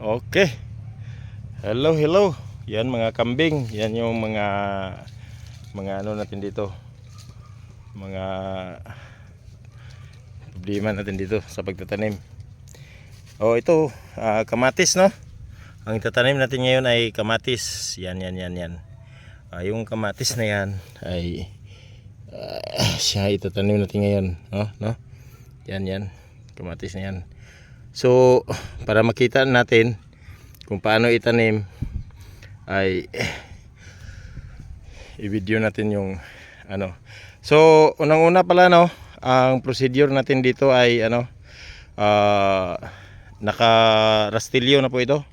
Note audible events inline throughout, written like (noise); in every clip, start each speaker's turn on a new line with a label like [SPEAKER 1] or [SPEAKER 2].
[SPEAKER 1] Okay. Hello, hello. Yan mga kambing. Yan yung mga mga ano natin dito. Mga problema natin dito sa pagtatanim. Oh, ito ah, kamatis, no? Ang itatanim natin ngayon ay kamatis. Yan, yan, yan, yan. Ah, yung kamatis na yan ay ah, siya itatanim natin ngayon, no? No? Yan, yan. Kamatis na yan. So, (sighs) para makita natin kung paano itanim ay (sighs) i-video natin yung ano. So, unang-una pala no, ang procedure natin dito ay ano ah naka-rastilyo na po ito.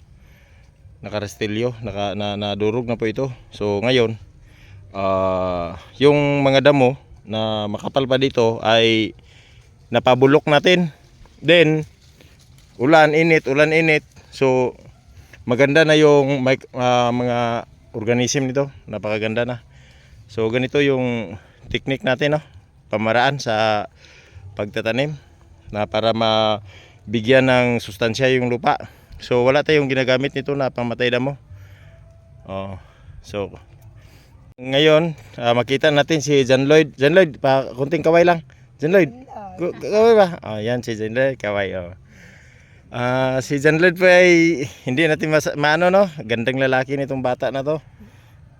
[SPEAKER 1] Naka-rastilyo, naka na, nadurog na po ito. So, ngayon ah yung mga damo na makapal pa dito ay napabulok natin. Then, ulan, init, ulan, init. So, maganda na yung ah, mga organism nito. Napakaganda na. So, ganito yung technique natin, no? Pamaraan sa pagtatanim na para mabigyan ng sustansya yung lupa. So, wala tayong ginagamit nito na pamatay damo. Oh, so, ngayon, ah, makita natin si John Lloyd. John Lloyd, pa kunting kaway lang. John Lloyd, Kaway ba? Oh, yan si John Lloyd, kaway oh. Ah, si John Lloyd po ay hindi natin mas maano no, gandang lalaki nitong bata na to.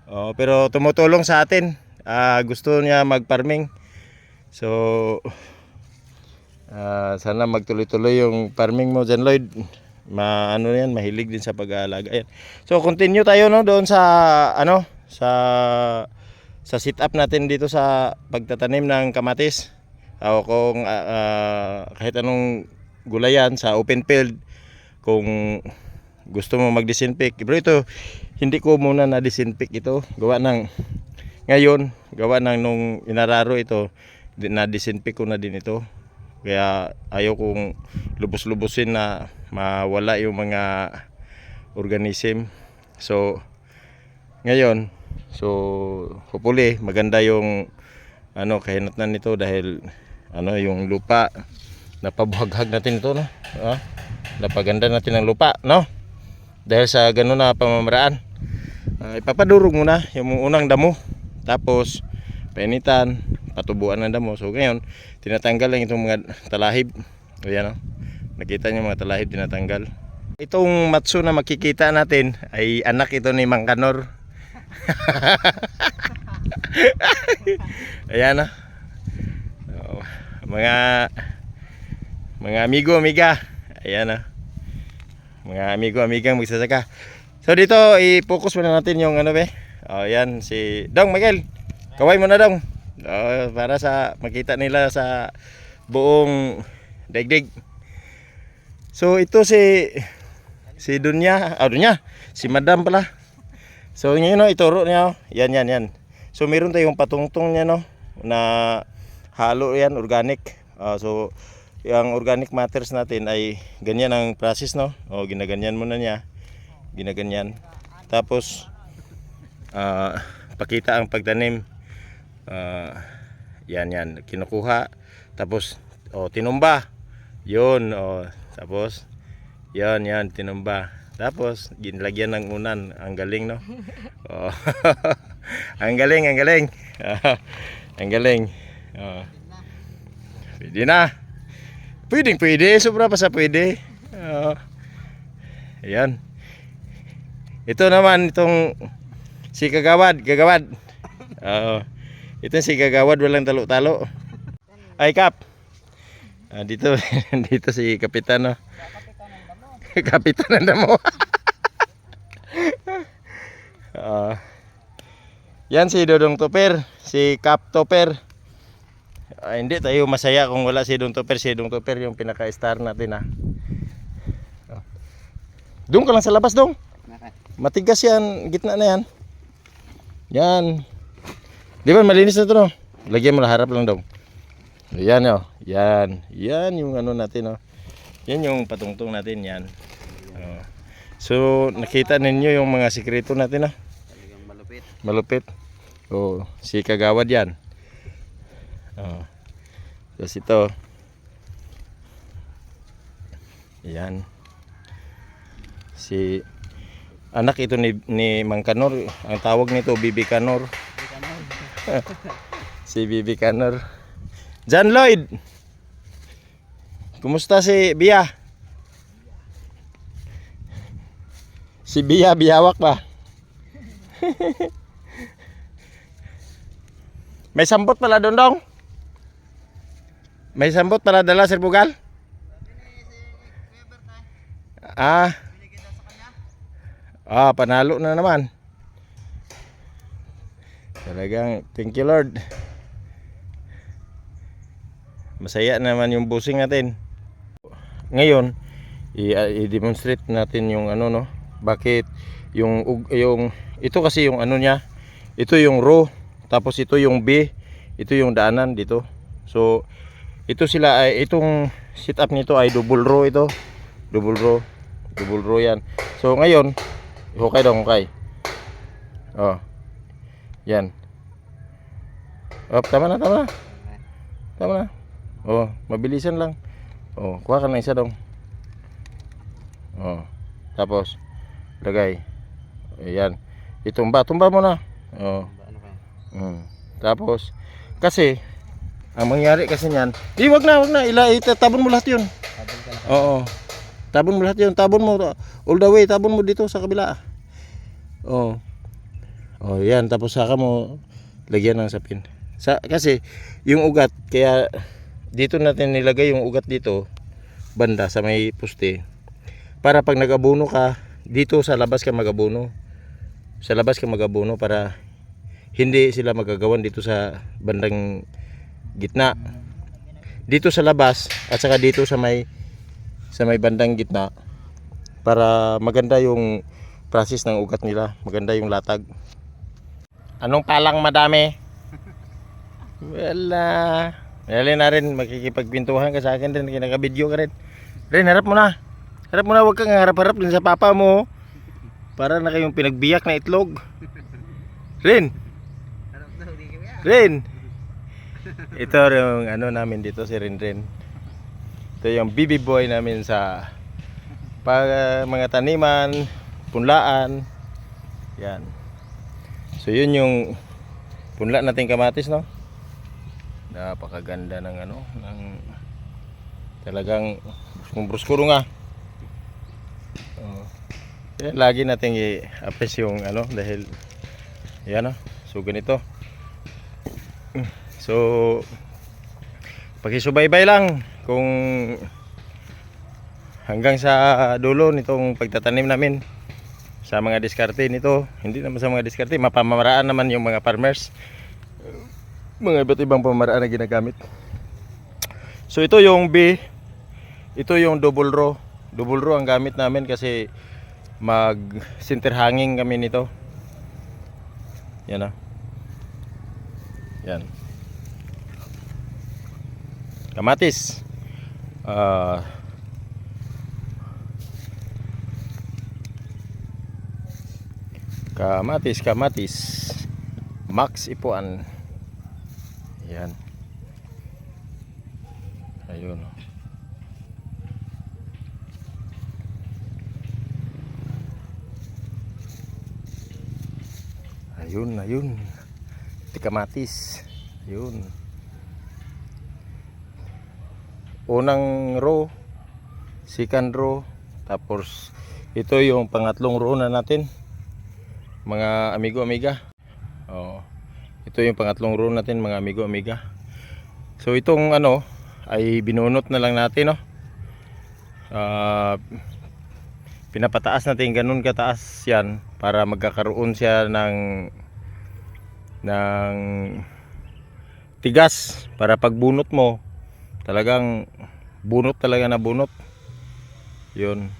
[SPEAKER 1] Oh, pero tumutulong sa atin. Ah, gusto niya mag-farming. So ah, sana magtuloy-tuloy yung farming mo John Lloyd. Ma ano yan, mahilig din sa pag-aalaga. Ayan. So continue tayo no doon sa ano, sa sa sit up natin dito sa pagtatanim ng kamatis. O kung ah, kahit anong gulayan sa open field kung gusto mo mag-disinfect. Pero ito hindi ko muna na disinfect ito. Gawa ng ngayon, gawa ng nung inararo ito, di- na disinfect ko na din ito. Kaya ayaw kong lubos-lubosin na mawala yung mga organism. So ngayon, so hopefully maganda yung ano kahinatnan nito dahil ano yung lupa napabuhaghag natin ito no? Ah, napaganda natin ang lupa no? Dahil sa ganun na pamamaraan. Ah, ipapadurog muna yung unang damo. Tapos painitan patubuan ng damo. So ngayon tinatanggal lang itong mga talahib. Ayan no? Nakita niyo mga talahib tinatanggal. Itong matso na makikita natin ay anak ito ni Mang Kanor (laughs) ayan na Oh, mga mga amigo amiga. Ayan na mga amigo amigang magsasaka. So dito i-focus muna natin yung ano be. Oh yan si Dong Miguel. Kaway mo na Dong. Oh, para sa makita nila sa buong daigdig. So ito si si Dunya. Ah Dunya. Si Madam pala. So ngayon no, ituro niya oh. yan yan yan. So meron tayong patungtong niya no na halo yan organic. Ah, so yung organic matters natin ay ganyan ang process no? O ginaganyan mo na niya. Ginaganyan. Tapos ah, pakita ang pagtanim. Ah, yan yan. Kinukuha. Tapos o tinumba. Yun o tapos yan yan tinumba. Tapos ginlagyan ng unan. Ang galing no? Oh. (laughs) ang galing ang galing. (laughs) Ang galing. Oh. pwede na pwedeng pwede sobra pa sa pwede oh. ayan ito naman itong si kagawad kagawad Oo. Ito si Kagawad walang talo-talo. Ay Kap. Ah, dito (laughs) dito si Kapitan no. Kapitan ng damo. (laughs) Ah. yan si Dodong Toper, si Kap Toper. Ah, hindi tayo masaya kung wala si Dodong Toper, si Dodong Toper yung pinaka-star natin ah. Ah. Doon ka lang sa labas dong. Matigas yan, gitna na yan. Yan. Di ba malinis na to no? Lagyan mo na harap lang daw. Yan oh. Yan. Yan yung ano natin oh. Yan yung patungtong natin yan. Oh. So nakita ninyo yung mga sikreto natin ah.
[SPEAKER 2] Talagang malupit.
[SPEAKER 1] Malupit. Oh, si Kagawad yan. Oh. Tapos ito. Yan. Si anak ito ni, ni Mang Kanor. Ang tawag nito, Bibi Kanor. (laughs) si Bibi Kanor. John Lloyd! Kumusta si Bia? Si Bia, biyawak ba? (laughs) May sambot pala doon dong. May sambot pala dala Sir Bugal. Ah. Ah, panalo na naman. Talagang thank you Lord. Masaya naman yung busing natin. Ngayon, i-demonstrate natin yung ano no. Bakit yung yung ito kasi yung ano niya. Ito yung row, tapos ito yung B, ito yung daanan dito. So, ito sila ay itong setup nito ay double row ito. Double row. Double row yan. So, ngayon, hukay daw hukay. Oh. Yan. Oh, tama na, tama na. Tama na. Oh, mabilisan lang. Oh, kuha ka ng isa dong. Oh. Tapos lagay. Ayan. Itumba, tumba mo na. Oh. Mm. Tapos kasi ang mangyari kasi niyan, di wag na, wag na, ila itabon mo lahat 'yun.
[SPEAKER 2] Sabon ka na.
[SPEAKER 1] Oo. Tabon mo lahat 'yun. Tabon mo all the way, tabon mo dito sa kabila. Oh. Oh, yan tapos saka mo lagyan ng sapin. Sa kasi yung ugat kaya dito natin nilagay yung ugat dito banda sa may poste para pag nagabuno ka dito sa labas ka magabuno sa labas ka magabuno para hindi sila magagawan dito sa bandang gitna. Dito sa labas at saka dito sa may sa may bandang gitna para maganda yung process ng ugat nila maganda yung latag. Anong palang madami? (laughs) Wala. Dali na rin makikipagpintuhan ka sa akin rin kinaka-video ka rin. Ren harap mo na. Harap mo na huwag kang harap-harap din sa papa mo. Para na kayong pinagbiyak na itlog.
[SPEAKER 2] Di (laughs) kaya.
[SPEAKER 1] Rin. Ito yung ano namin dito si Rin Rin. Ito yung BB boy namin sa pag ah, mga taniman, punlaan. Yan. So yun yung punla nating kamatis no. Napakaganda ng ano ng talagang bruskuro nga. Oh. Yan, lagi nating i-appreciate yung ano dahil yan oh. So ganito. So pakisubaybay lang kung hanggang sa dulo nitong pagtatanim namin sa mga diskarte nito. Hindi naman sa mga diskarte, mapamamaraan naman yung mga farmers. Mga iba't ibang pamamaraan na ginagamit. So ito yung B, ito yung double row. Double row ang gamit namin kasi mag center hanging kami nito. Yan ah. Yan. Kamatis. Ah. kamatis, kamatis. Max ipuan. Yan. Ayun. Ayun, ayun. Iti kamatis. Ayun. Unang row, second row, tapos ito yung pangatlong row na natin. Mga amigo amiga. Oh. Ito yung pangatlong row natin mga amigo amiga. So itong ano ay binunot na lang natin no. Ah, pinapataas natin ganun kataas yan para magkakaroon siya ng ng tigas para pag bunot mo talagang bunot talaga na bunot. Yun.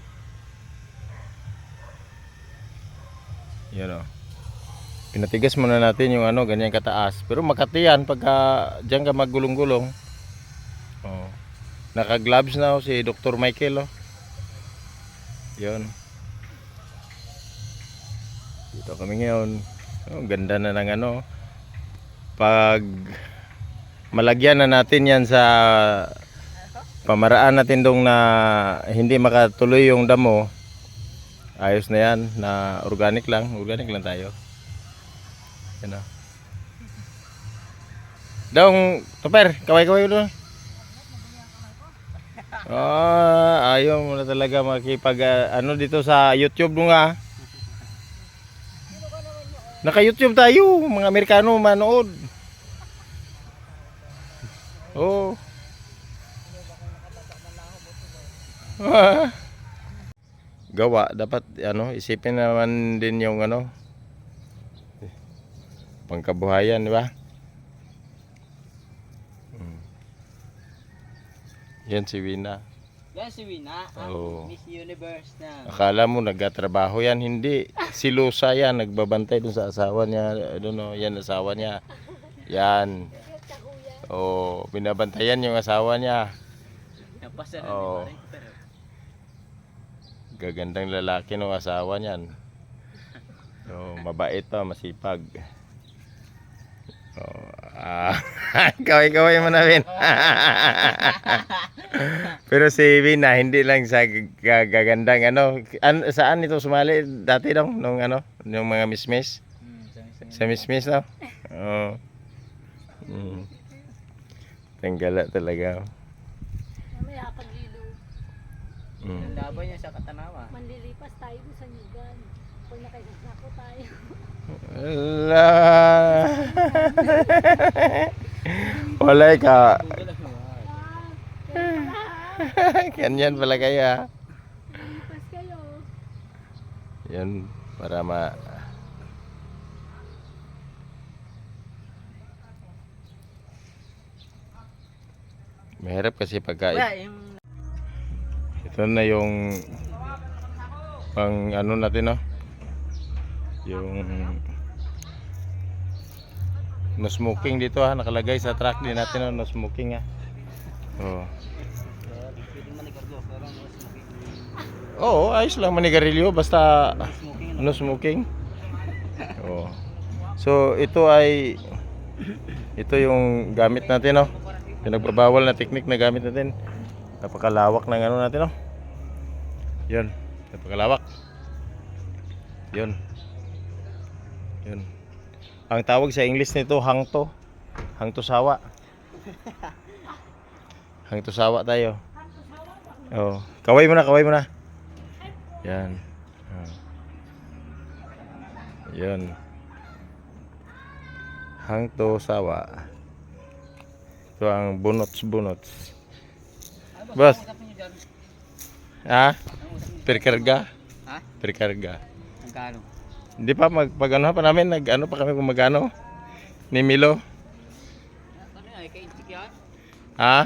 [SPEAKER 1] Yun o pinatigas muna natin yung ano ganyan kataas. Pero makati yan pagka dyan ka maggulong-gulong oh. naka gloves na ho si Dr. Michael oh. yun. Dito kami ngayon. Oh, ganda na ng ano pag malagyan na natin yan sa pamaraan natin dong na hindi makatuloy yung damo Ayos na yan, na organic lang. Organic lang tayo. Yan o. Dong, Tupper, kaway-kaway doon. (laughs) Ah, ayaw mo na talaga makipag ah, ano dito sa YouTube mo nga. Naka-YouTube tayo, mga Amerikano manood. Oh. (laughs) Gawa, dapat ano, isipin naman din yung ano pangkabuhayan, di ba? Mm. Yan si Wina.
[SPEAKER 2] Yan si Wina, ang
[SPEAKER 1] Oo.
[SPEAKER 2] Miss Universe na.
[SPEAKER 1] Akala mo nagtatrabaho yan, hindi. Si Lusa yan, nagbabantay dun sa asawa niya. Ano no, yan asawa niya. Yan. Oh, binabantayan yung asawa niya.
[SPEAKER 2] Napasa na
[SPEAKER 1] Oo.
[SPEAKER 2] ni. Pero,
[SPEAKER 1] Gagandang lalaki ng asawa niyan. (laughs) Oh, mabait pa, masipag. Oh, ah, kaway-kaway mo na, Vin. Pero si Vina, hindi lang sa gagandang ano, an, saan ito sumali dati dong nung ano, nung mga mismis?
[SPEAKER 2] hmm, sa- sa-
[SPEAKER 1] Sa mismis no? Oo. Mm. Tanggala talaga.
[SPEAKER 3] Mamaya pag ilo,
[SPEAKER 1] Mm.
[SPEAKER 2] Ang laban niya sa Katanawa.
[SPEAKER 3] manlilipas tayo sa Nyugan. Pag nakaisasako tayo.
[SPEAKER 1] Wala. Wala ka.
[SPEAKER 3] Ah,
[SPEAKER 1] Ganyan pala kaya.
[SPEAKER 3] kayo.
[SPEAKER 1] Yan para ma Mahirap kasi pagka
[SPEAKER 2] Wala, yung
[SPEAKER 1] ito na yung pang ano natin no yung no smoking dito ha nakalagay sa truck din natin no, no smoking ha oh.
[SPEAKER 2] no smoking.
[SPEAKER 1] Oo, ayos lang manigarilyo basta
[SPEAKER 2] No smoking,
[SPEAKER 1] no smoking. Oh. So ito ay ito yung gamit natin no. Pinagbabawal na technique na gamit natin. Napakalawak ng ano natin no. 'Yun, napakalawak. 'Yun. 'Yun. Ang tawag sa English nito hangto. Hangto sawa. (laughs) Hangto sawa tayo. Oh, kaway mo na, kaway mo na. Yan. Ah. Yan. Hangto sawa. Ito ang bunots-bunots.
[SPEAKER 2] Dyan.
[SPEAKER 1] Ha?
[SPEAKER 2] Ang usap niyo.
[SPEAKER 1] Per karga?
[SPEAKER 2] Ha?
[SPEAKER 1] Per karga.
[SPEAKER 2] Ang kano?
[SPEAKER 1] Hindi pa magpag ano pa namin, nag ano pa kami kung magano. Ni Milo.
[SPEAKER 2] Ano yan? Kay yan?
[SPEAKER 1] Ha?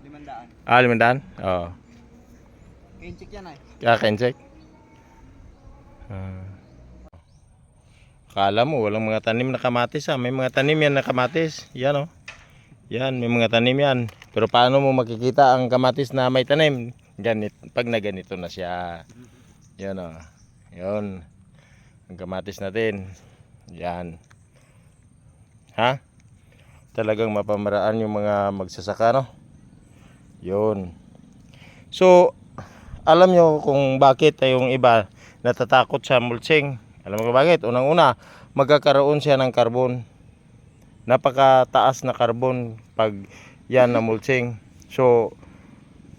[SPEAKER 2] Limandaan.
[SPEAKER 1] Ah, limandaan? Oo.
[SPEAKER 2] Kay Inchik yan ay.
[SPEAKER 1] Kaya check. Ah. Akala mo walang mga tanim na kamatis ha. May mga tanim yan na kamatis. Yan oh. Yan, may mga tanim yan. Pero paano mo makikita ang kamatis na may tanim? Ganit, pag na ganito na siya. Yan oh. Yan. Ang kamatis natin. Yan. Ha? Talagang mapamaraan yung mga magsasaka no? Yun. So, alam nyo kung bakit yung iba natatakot sa mulching. Alam mo bakit? Unang-una, magkakaroon siya ng carbon. Napakataas na carbon pag yan na mulching. So,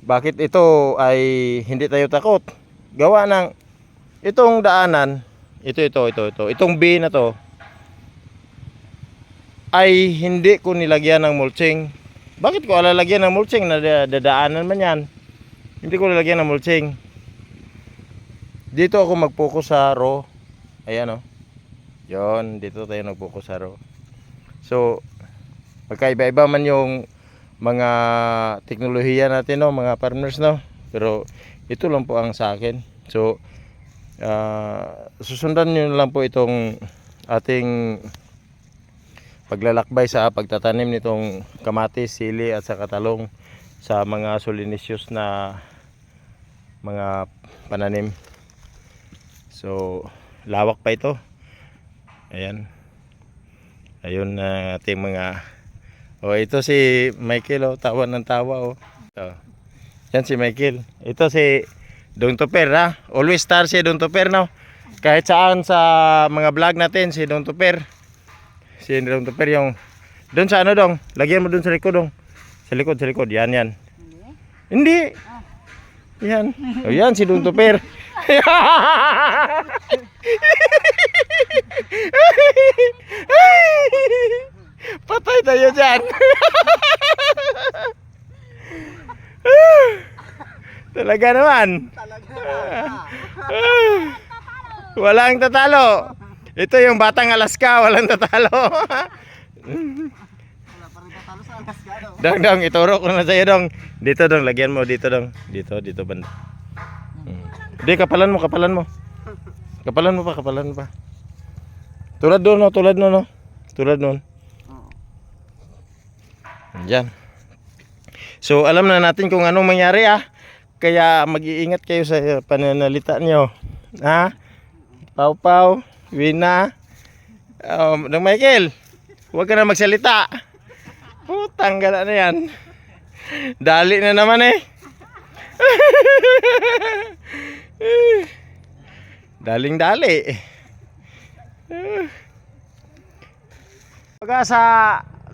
[SPEAKER 1] bakit ito ay hindi tayo takot? Gawa ng itong daanan, ito, ito, ito, ito, itong B na to, ay hindi ko nilagyan ng mulching. Bakit ko alalagyan ng mulching na da- dadaanan man yan? Hindi ko lalagyan ng mulching. Dito ako mag-focus sa row. Ayan oh. Yon, dito tayo nag-focus sa row. So, magkaiba-iba man yung mga teknolohiya natin no, mga farmers no. Pero ito lang po ang sa akin. So, ah, susundan niyo lang po itong ating paglalakbay sa pagtatanim nitong kamatis, sili at sa katalong sa mga solinisius na mga pananim. So, lawak pa ito. Ayan. Ayun na ating mga Oh, ito si Michael oh, tawa ng tawa oh. Ito. Yan si Michael. Ito si Dong Tupper ha. Always star si Dong Tupper no. Kahit saan sa mga vlog natin si Dong Tupper. Si Dong Tupper yung doon sa ano dong. Lagyan mo doon sa likod dong. Sa likod, sa likod. Yan, yan. Hindi. Yan. O yan, si Dong Tupper. (laughs) Patay tayo dyan. Talaga naman. Walang tatalo. Ito yung batang Alaska, walang tatalo. Dong, dong, ituro ko na sa'yo, dong. Dito, dong, lagyan mo, dito, dong. Dito, dito, banda. Hmm. Hindi, kapalan mo, kapalan mo. Kapalan mo pa, kapalan mo pa. Tulad doon, no, tulad noon, no. Tulad noon.
[SPEAKER 2] Oo.
[SPEAKER 1] Yan. So, alam na natin kung anong mangyari, ah. Kaya mag-iingat kayo sa uh, pananalita nyo. Ha? Pau Pau, Wina, um, Dong Michael, huwag ka na magsalita. Putang gala na yan. Dali na naman eh. (laughs) Daling dali. Pagka sa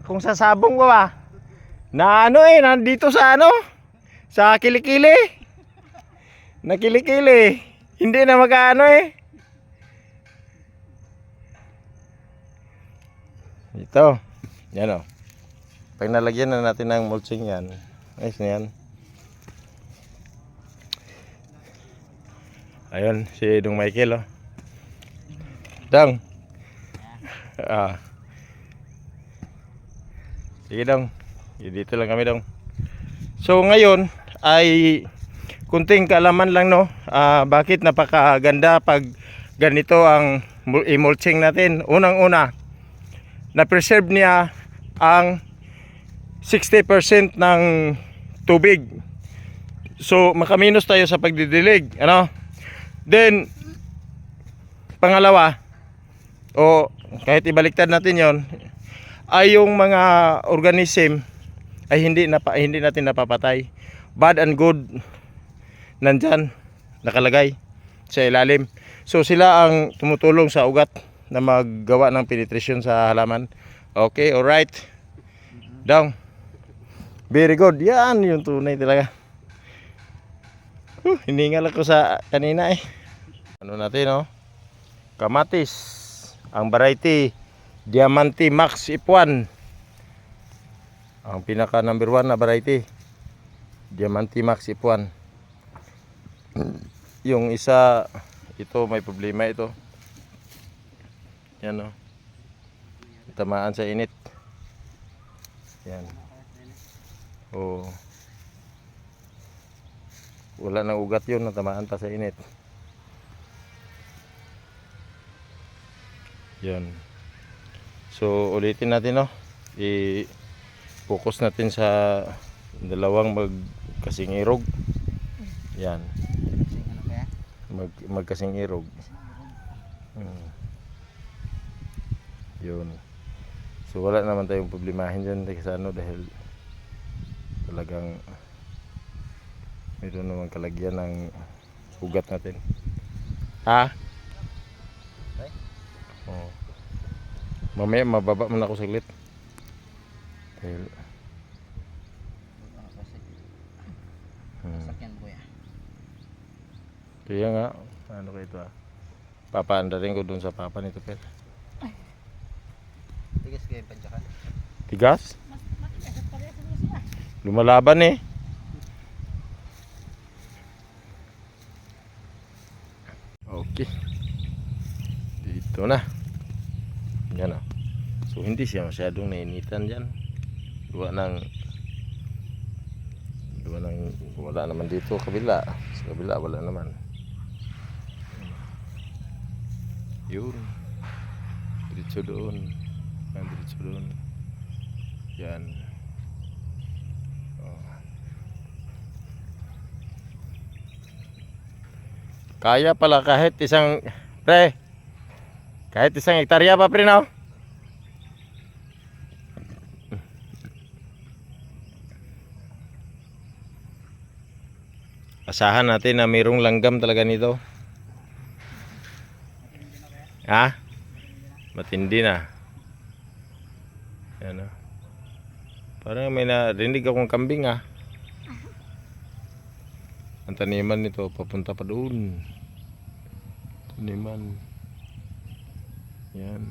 [SPEAKER 1] kung sasabong ko ba? Na ano eh nandito sa ano? Sa kilikili? Na kilikili. Hindi na magano eh. Ito. Yan o pag nalagyan na natin ng mulching yan. Ayos na yan ayun si Dong Michael oh. Dong. Ah. Sige Dong. Dito lang kami Dong. So ngayon ay kunting kaalaman lang no? Ah, bakit napakaganda pag ganito ang mul- i-mulching natin? Unang una na preserve niya ang 60% ng tubig. So makaminos tayo sa pagdidilig ano then pangalawa o kahit ibaliktad natin yon ay yung mga organism ay hindi na hindi natin napapatay. Bad and good nandyan nakalagay sa ilalim. So sila ang tumutulong sa ugat na maggawa ng penetration sa halaman. Okay alright. Down very good. Yan yung tunay talaga huh, hiningal ako sa kanina eh. Ano natin oh? Kamatis. Ang variety Diamante Max F1 ang pinaka number 1 na variety Diamante Max F1 yung isa ito may problema ito. Yan o tamaan sa init. Yan. O wala nang ugat yun natamaan pa sa init yan so ulitin natin no i focus natin sa dalawang magkasing irog yan mag magkasing irog. Hmm. Yun. So wala naman tayong problemahin dyan sa ano dahil talagang mayroon naman kalagyan ng ugat natin. Ha?
[SPEAKER 2] Ay?
[SPEAKER 1] Oo. Mamaya mababa muna ako saglit. Dahil
[SPEAKER 2] Ano
[SPEAKER 1] hmm. Kaya nga, ano ko ito ah. Papaanda rin ko dun sa papa nito pero.
[SPEAKER 2] Tigas kayo yung padyakan.
[SPEAKER 1] Tigas? Lumalaban eh. Okay. Dito na. Yan o. So hindi siya masyadong nainitan dyan. Duwa ng Duwa ng wala naman dito kabila. Sa kabila wala naman. Yun. Diretso doon. Diretso doon. Yan. Kaya pala kahit isang pre. Kahit isang hektarya pa pre no? Asahan natin na mayroong langgam talaga nito. Ha? Matindi na. Yan o. Parang may narinig akong kambing ah. Ang taniman nito papunta pa doon. Taniman. Yan.